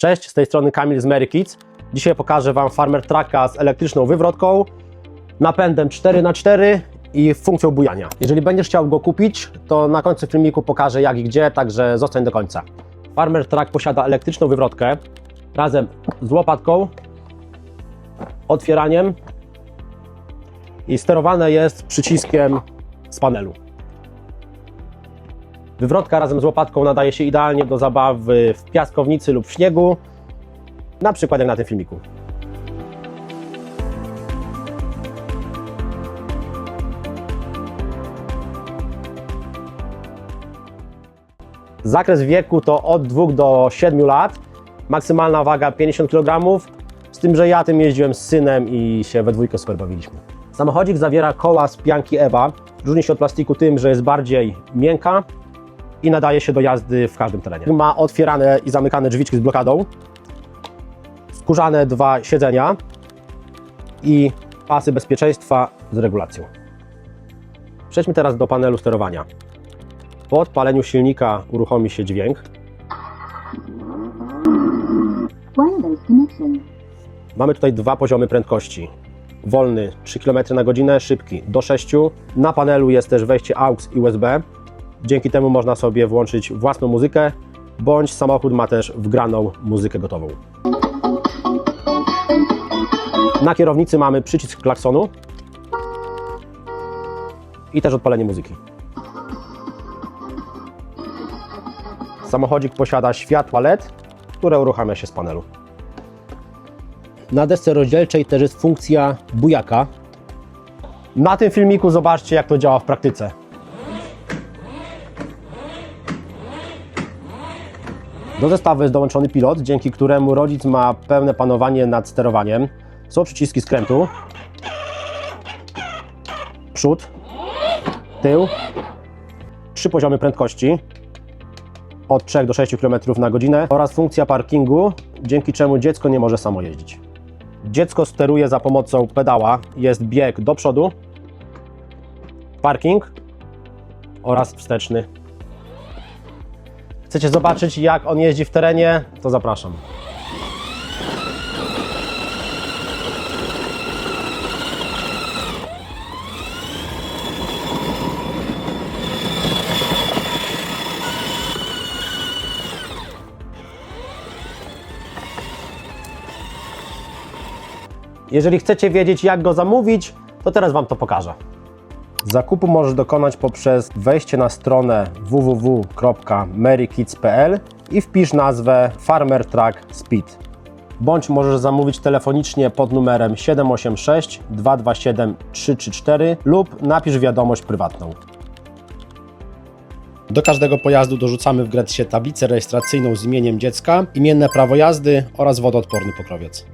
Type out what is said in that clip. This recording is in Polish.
Cześć, z tej strony Kamil z Mary Kids. Dzisiaj pokażę Wam Farmer Trucka z elektryczną wywrotką, napędem 4x4 i funkcją bujania. Jeżeli będziesz chciał go kupić, to na końcu filmiku pokażę jak i gdzie, także zostań do końca. Farmer Truck posiada elektryczną wywrotkę razem z łopatką, otwieraniem i sterowane jest przyciskiem z panelu. Wywrotka razem z łopatką nadaje się idealnie do zabawy w piaskownicy lub w śniegu, na przykład jak na tym filmiku. Zakres wieku to od 2 do 7 lat, maksymalna waga 50 kg, z tym, że ja tym jeździłem z synem i się we dwójkę super bawiliśmy. Samochodzik zawiera koła z pianki EVA, różni się od plastiku tym, że jest bardziej miękka, i nadaje się do jazdy w każdym terenie. Ma otwierane i zamykane drzwiczki z blokadą, skórzane dwa siedzenia i pasy bezpieczeństwa z regulacją. Przejdźmy teraz do panelu sterowania. Po odpaleniu silnika uruchomi się dźwięk. Mamy tutaj dwa poziomy prędkości. Wolny 3 km na godzinę, szybki do 6. Na panelu jest też wejście AUX i USB. Dzięki temu można sobie włączyć własną muzykę, bądź samochód ma też wgraną muzykę gotową. Na kierownicy mamy przycisk klaksonu i też odpalenie muzyki. Samochodzik posiada światła LED, które uruchamia się z panelu. Na desce rozdzielczej też jest funkcja bujaka. Na tym filmiku zobaczcie jak to działa w praktyce. Do zestawu jest dołączony pilot, dzięki któremu rodzic ma pełne panowanie nad sterowaniem. Są przyciski skrętu, przód, tył, trzy poziomy prędkości. Od 3 do 6 km na godzinę. Oraz funkcja parkingu, dzięki czemu dziecko nie może samo jeździć. Dziecko steruje za pomocą pedała, jest bieg do przodu, parking. Oraz wsteczny Chcecie zobaczyć, jak on jeździ w terenie? To zapraszam. Jeżeli chcecie wiedzieć, jak go zamówić, to teraz Wam to pokażę. Zakupu możesz dokonać poprzez wejście na stronę www.marykids.pl i wpisz nazwę Farmer Truck Speed. Bądź możesz zamówić telefonicznie pod numerem 786 227 334 lub napisz wiadomość prywatną. Do każdego pojazdu dorzucamy w Gretsie tablicę rejestracyjną z imieniem dziecka, imienne prawo jazdy oraz wodoodporny pokrowiec.